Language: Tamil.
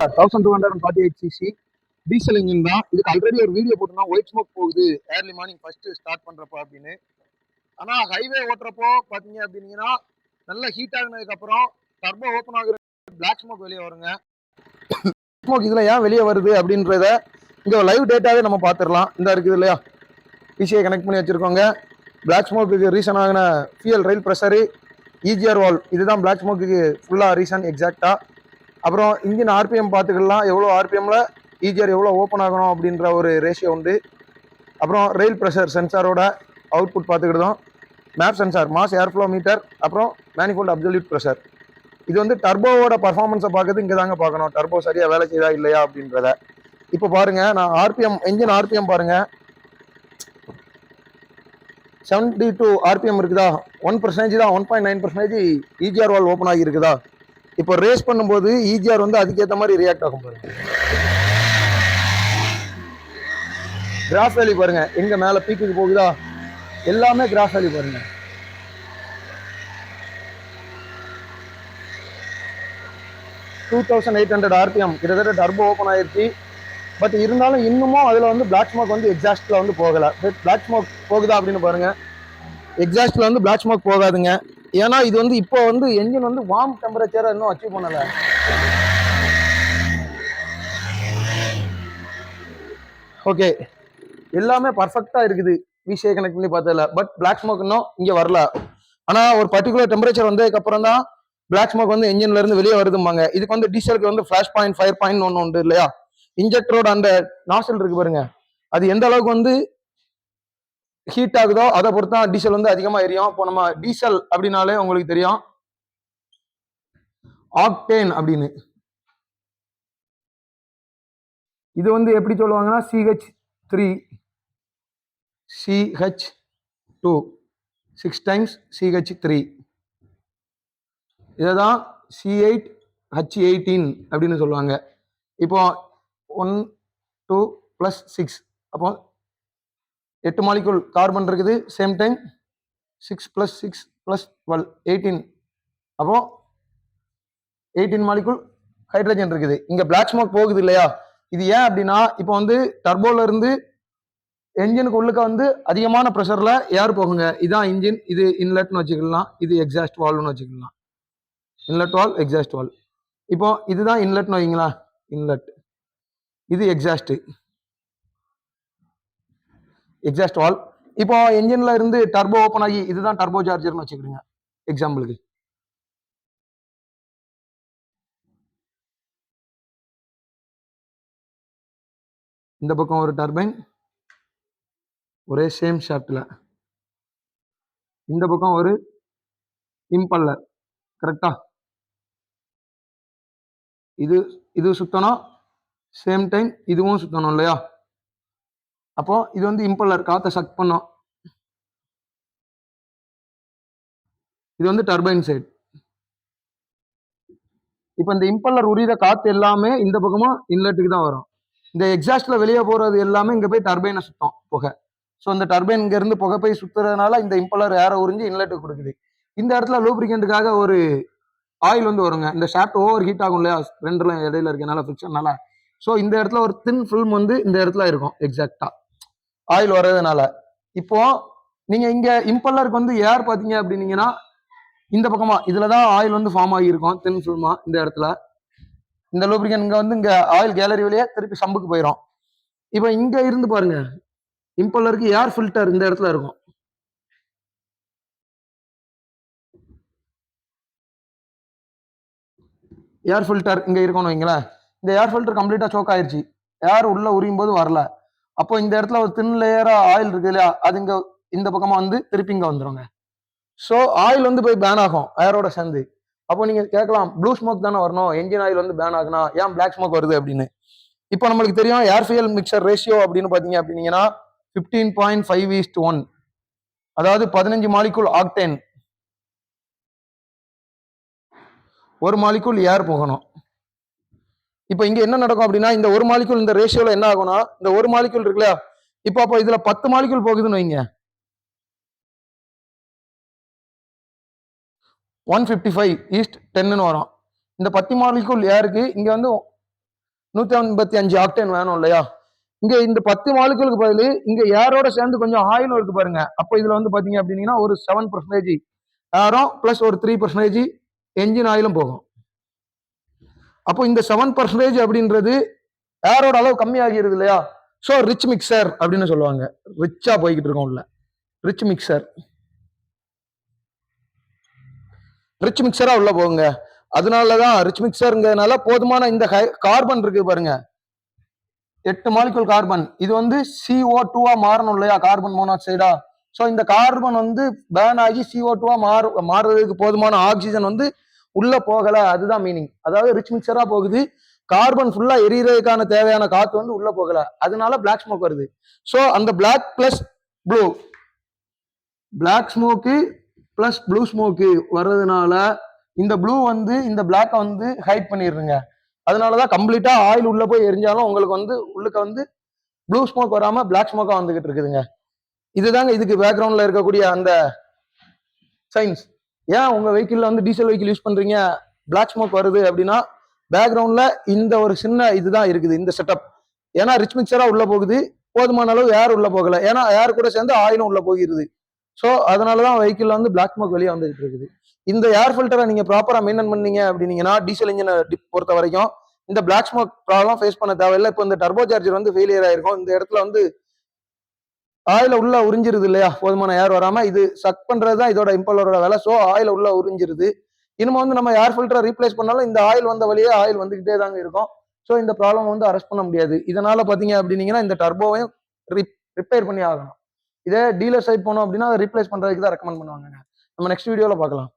Thousand two hundred forty eight cc diesel engine தான். இதுக்கு ஆல்ரெடி ஒரு வீடியோ போட்டுருந்தோம் ஒயிட் ஸ்மோக் போகுது. ஏர்லி மார்னிங் ஃபர்ஸ்ட் ஸ்டார்ட் பண்ணுறப்போ அப்படின்னு. ஆனால் ஹைவே ஓட்டுறப்போ பார்த்தீங்க அப்படின்னீங்கன்னா நல்லா ஹீட் ஆகினதுக்கப்புறம் டர்போ ஓப்பன் ஆகுற பிளாக் ஸ்மோக் வெளியே வருங்க. ஸ்மோக் இதில் ஏன் வெளியே வருது அப்படின்றத இங்கே லைவ் டேட்டாவே நம்ம பார்த்துடலாம் இந்த இருக்குது இல்லையா? பிசிஐ கனெக்ட் பண்ணி வச்சுருக்கோங்க. பிளாக் ஸ்மோக்குக்கு reason ஆகின fuel rail pressure EGR valve இதுதான் பிளாக் ஸ்மோக்குக்கு ஃபுல்லாக ரீசன் எக்ஸாக்டாக அப்புறம் இன்ஜின் ஆர்பிஎம் பார்த்துக்கலாம். எவ்வளோ ஆர்பிஎம்மில் ஈஜிஆர் எவ்வளோ ஓப்பன் ஆகணும் அப்படின்ற ஒரு ரேஷியோ உண்டு. அப்புறம் ரயில் ப்ரெஷர் சென்சாரோட அவுட்புட் பார்த்துக்கிட்டோம் MAP sensor mass airflow meter அப்புறம் மேனிஃபோல்ட் அப்சல்யூட் ப்ரெஷர் இது வந்து டர்போவோட பர்ஃபார்மன்ஸை பார்க்கறது இங்கே தாங்க பார்க்கணும். டர்போ சரியாக வேலை செய்தா இல்லையா அப்படின்றத. இப்போ பாருங்க நான் ஆர்பிஎம் என்ஜின் ஆர்பிஎம் பாருங்க. செவன்டி டூ ஆர்பிஎம் இருக்குதா? ஒன் பர்சன்டேஜ் தான் one point nine percentage EGR valve open ஆகியிருக்குதா? இப்போ ரேஸ் பண்ணும்போது இஜிஆர் வந்து அதுக்கேற்ற மாதிரி ரியாக்ட் ஆகும் பாருங்க. கிராஃப் வேலி பாருங்க. எங்க மேல பீக்குக்கு போகுதா? எல்லாமே கிராஃப் வேலி பாருங்க. Two thousand eight hundred RPM கிட்டத்தட்ட டர்போ ஓப்பன் ஆயிருச்சு. பட் இருந்தாலும் இன்னமும் அதில் வந்து பிளாக் ஸ்மோக் வந்து எக்ஸாஸ்டில் வந்து போகலை. பிளாக் ஸ்மோக் போகுதா அப்படின்னு பாருங்கள் எக்ஸாஸ்டில் வந்து பிளாக் ஸ்மோக் போகாதுங்க. ஏன்னா இது வந்து இப்போ வந்து என்ஜின் வந்து வார்ம் டெம்பரேச்சரை இன்னும் அச்சீவ் பண்ணலை. ஓகே எல்லாமே பர்ஃபெக்டாக இருக்குது. விஷய கனெக்ட் பண்ணி பார்த்ததில்ல பட் பிளாக் ஸ்மோக் இன்னும் இங்கே வரல. ஆனால் ஒரு பர்டிகுலர் டெம்பரேச்சர் வந்ததுக்கப்புறம் தான் பிளாக் ஸ்மோக் வந்து என்ஜின்ல இருந்து வெளியே வருதும்பாங்க. இதுக்கு வந்து டீசலுக்கு வந்து ஃபிளாஷ் பாயிண்ட் ஃபயர் பாயிண்ட் ஒன்று உண்டு இல்லையா? இன்ஜெக்டரோட அந்த நாசல் இருக்கு பாருங்க. அது எந்த அளவுக்கு வந்து ஹீட் ஆகுதோ அதை பொறுத்து தான் டீசல் வந்து அதிகமாக எரியும். இப்போ நம்ம டீசல் அப்படின்னாலே உங்களுக்கு தெரியும். ஆக்டேன் அப்படின்னு. இது வந்து எப்படி சொல்லுவாங்கன்னா CH three CH two six times CH three இதை தான் சி எயிட் ஹச் எயிட்டீன் அப்படின்னு சொல்லுவாங்க. இப்போ ஒன் டூ ப்ளஸ் சிக்ஸ் அப்போ எட்டு மாலிகுல் கார்பன் இருக்குது same time six plus six plus twelve eighteen அப்போ எயிட்டீன் மாலிகுல் ஹைட்ரஜன் இருக்குது. இங்கே பிளாக் ஸ்மோக் போகுது இல்லையா? இது ஏன் அப்படின்னா இப்போ வந்து டர்போல இருந்து என்ஜினுக்கு உள்ளுக்க வந்து அதிகமான ப்ரெஷரில் ஏர் போகுங்க. இதான் இன்ஜின் இது இன்லெட்னு வச்சுக்கலாம். இது எக்ஸாஸ்ட் வால்வ்னு வச்சுக்கலாம். இன்லெட் வால் எக்ஸாஸ்ட் வால் இப்போ இதுதான் இன்லெட்னு வைங்களா இன்லெட் இது எக்ஸாஸ்ட்டு எக்ஸாஸ்ட் வால் இப்போ என்ஜின்ல இருந்து டர்போ ஓப்பன் ஆகி இதுதான் டர்போ சார்ஜர்னு வச்சுக்கிறீங்க. எக்ஸாம்பிளுக்கு இந்த பக்கம் ஒரு டர்பைன் ஒரே சேம் ஷாஃப்ட்ல இந்த பக்கம் ஒரு இம்பல்லர் கரெக்டா இது இது சுத்தணும். சேம் டைம் இதுவும் சுத்தணும் இல்லையா? அப்போ இது வந்து இம்பல்லர் காற்றை சக் பண்ணும். இது வந்து டர்பைன் சைடு இப்போ இந்த இம்பல்லர் உரியிற காற்று எல்லாமே இந்த பக்கமா இன்லெட்டுக்கு தான் வரும். இந்த எக்ஸாஸ்ட்ல வெளியே போறது எல்லாமே இங்க போய் டர்பைனை சுத்தம் புகை. ஸோ இந்த டர்பைன் இங்க இருந்து புகை போய் சுத்துறதுனால இந்த இம்பல்லர் ஏற உறிஞ்சு இன்லெட்டுக்கு கொடுக்குது. இந்த இடத்துல லூப்ரிகண்ட்டுக்காக ஒரு ஆயில் வந்து வருங்க. இந்த ஷாப்ட் ஓவர் ஹீட் ஆகும் இல்லையா? ரெண்டுலாம் இடையில இருக்கனால ஃபிக்ஷன்னால ஸோ இந்த இடத்துல ஒரு தின் ஃபில்ம் வந்து இந்த இடத்துல இருக்கும் எக்ஸாக்டா ஆயில் வர்றதுனால. இப்போ நீங்க இங்க இம்பல்லருக்கு வந்து ஏர் பாத்தீங்க அப்படின்னீங்கன்னா இந்த பக்கமா இதில் தான் ஆயில் வந்து ஃபார்ம் ஆகியிருக்கும் தென் ஃபில்மா இந்த இடத்துல. இந்த லூப்ரிகன் இங்க வந்து இங்க ஆயில் கேலரி வழியே திருப்பி சம்புக்கு போயிடும் இப்போ இங்க இருந்து பாருங்க இம்பல்லருக்கு ஏர் ஃபில்டர் இந்த இடத்துல இருக்கும். ஏர் ஃபில்டர் இங்க இருக்கணும் வைங்களேன். இந்த ஏர் ஃபில்டர் கம்ப்ளீட்டா சோக் ஆயிடுச்சு ஏர் உள்ள உரியும் போது வரல. அப்போ இந்த இடத்துல ஒரு தின் லேயரா ஆயில் இருக்கு இல்லையா? அது இங்க இந்த பக்கமா வந்து திருப்பி இங்க வந்துருங்க. ஸோ ஆயில் வந்து போய் பேன் ஆகும் ஏரோட சேர்ந்து. அப்போ நீங்க கேட்கலாம் ப்ளூ ஸ்மோக் தானே வரணும்? என்ஜின் ஆயில் வந்து பேன் ஆகுனா ஏன் பிளாக் ஸ்மோக் வருது அப்படின்னு? இப்போ நம்மளுக்கு தெரியும் ஏர் ஃபியல் மிக்சர் ரேஷியோ அப்படின்னு பாத்தீங்க அப்படின்னீங்கன்னா fifteen point five is to one அதாவது பதினஞ்சு மாலிகுல் ஆக்டேன் ஒரு மாலிகுல் ஏர் போகணும். இப்போ இங்க என்ன நடக்கும் அப்படின்னா இந்த ஒரு மாலிக்குள் இந்த ரேஷியோல என்ன ஆகும்னா இந்த ஒரு மாலிக்குள் இருக்குல்ல இப்போ அப்போ இதுல பத்து மாலிக்குள் போகுதுன்னு வைங்க. One fifty five is to டென்னு வரும். இந்த பத்து மாலிக்குள் ஏருக்கு இங்க வந்து நூத்தி ஐம்பத்தி அஞ்சு ஆக்டேன் வேணும் இல்லையா? இங்க இந்த பத்து மாலிகுலுக்கு பதில் இங்க ஏரோட சேர்ந்து கொஞ்சம் ஆயிலும் இருக்கு பாருங்க. அப்போ இதுல வந்து பாத்தீங்க அப்படின்னீங்கன்னா ஒரு செவன் பர்சன்டேஜ் ஏரும் பிளஸ் ஒரு த்ரீ பர்சன்டேஜ் என்ஜின் ஆயிலும் போகும். அப்போ இந்த செவன் பர்சன்டேஜ் அப்படின்றது ஏரோட அளவு கம்மியாகிறது இல்லையா? ஸோ ரிச் மிக்சர் அப்படின்னு சொல்லுவாங்க. ரிச்சா போய்கிட்டு இருக்கோம் உள்ள. ரிச் மிக்சர் ரிச் மிக்சரா உள்ள போகுங்க அதனாலதான் ரிச் மிக்சருங்கிறதுனால போதுமான இந்த கார்பன் இருக்கு பாருங்க. எட்டு மாலிகுல் கார்பன் இது வந்து சிஓ டூவா மாறணும் இல்லையா? கார்பன் மோனாக்சைடா ஸோ இந்த கார்பன் வந்து பேன் ஆகி சிஓ டூவா மாறு மாறுறதுக்கு போதுமான ஆக்சிஜன் வந்து உள்ள போகல அதுதான் மீனிங் அதாவது ரிச் மிக்சரா போகுது கார்பன் ஃபுல்லா எரியறதுக்கான தேவையான காத்து வந்து உள்ள போகல. அதனால பிளாக் ஸ்மோக் வருது. ஸோ அந்த black plus blue black smoke plus blue smoke வர்றதுனால இந்த ப்ளூ வந்து இந்த பிளாக்கை வந்து ஹைட் பண்ணிடுறீங்க அதனாலதான் கம்ப்ளீட்டா ஆயில் உள்ள போய் எரிஞ்சாலும் உங்களுக்கு வந்து உள்ளுக்க வந்து ப்ளூ ஸ்மோக் வராம பிளாக் ஸ்மோக்கா வந்துகிட்டு இருக்குதுங்க. இதுதாங்க இதுக்கு பேக்ரவுண்ட்ல இருக்கக்கூடிய அந்த சயின்ஸ் ஏன் உங்க வெஹிக்கிள்ல வந்து டீசல் வெஹிக்கிள் யூஸ் பண்றீங்க? பிளாக் ஸ்மோக் வருது அப்படின்னா பேக்ரவுண்ட்ல இந்த ஒரு சின்ன இதுதான் இருக்குது இந்த செட்டப் ஏன்னா ரிச் மிக்சரா உள்ள போகுது போதுமான அளவு ஏர் உள்ள போகல. ஏன்னா ஏர் கூட சேர்ந்து ஆயிலும் உள்ள போகிறது. ஸோ அதனாலதான் வெஹிக்கிள் வந்து பிளாக் ஸ்மோக் வெளியே வந்துகிட்டு இருக்குது. இந்த ஏர் ஃபில்டரை நீங்க ப்ராப்பரா மெயின்டைன் பண்ணீங்க அப்படின்னீங்கன்னா டீசல் இன்ஜினை பொறுத்த வரைக்கும் இந்த பிளாக் ஸ்மோக் ப்ராப்ளம் ஃபேஸ் பண்ண தேவையில்லை. இப்போ இந்த டர்போ சார்ஜர் வந்து ஃபெயிலியர் ஆயிருக்கும். இந்த இடத்துல வந்து ஆயில உள்ள உறிஞ்சிருது இல்லையா? போதுமான ஏர் வராம இது சக் பண்றது தான் இதோட இம்பலரோட வேலை. ஸோ ஆயில உள்ள உறிஞ்சிருது. இனிமே வந்து நம்ம ஏர் ஃபில்டரை ரீப்ளேஸ் பண்ணாலும் இந்த ஆயில் வந்த வழியே ஆயில் வந்துகிட்டே தாங்க இருக்கும். ஸோ இந்த ப்ராப்ளம் வந்து அரெஸ்ட் பண்ண முடியாது. இதனால பாத்தீங்க அப்படின்னீங்கன்னா இந்த டர்போவையும் ரிப்பேர் பண்ணி ஆகணும். இதே டீலர் சைட் போனோம் அப்படின்னா அதை ரீப்ளேஸ் பண்றதுக்கு தான் ரெக்கமெண்ட் பண்ணுவாங்க நம்ம நெக்ஸ்ட் வீடியோவில் பார்க்கலாம்.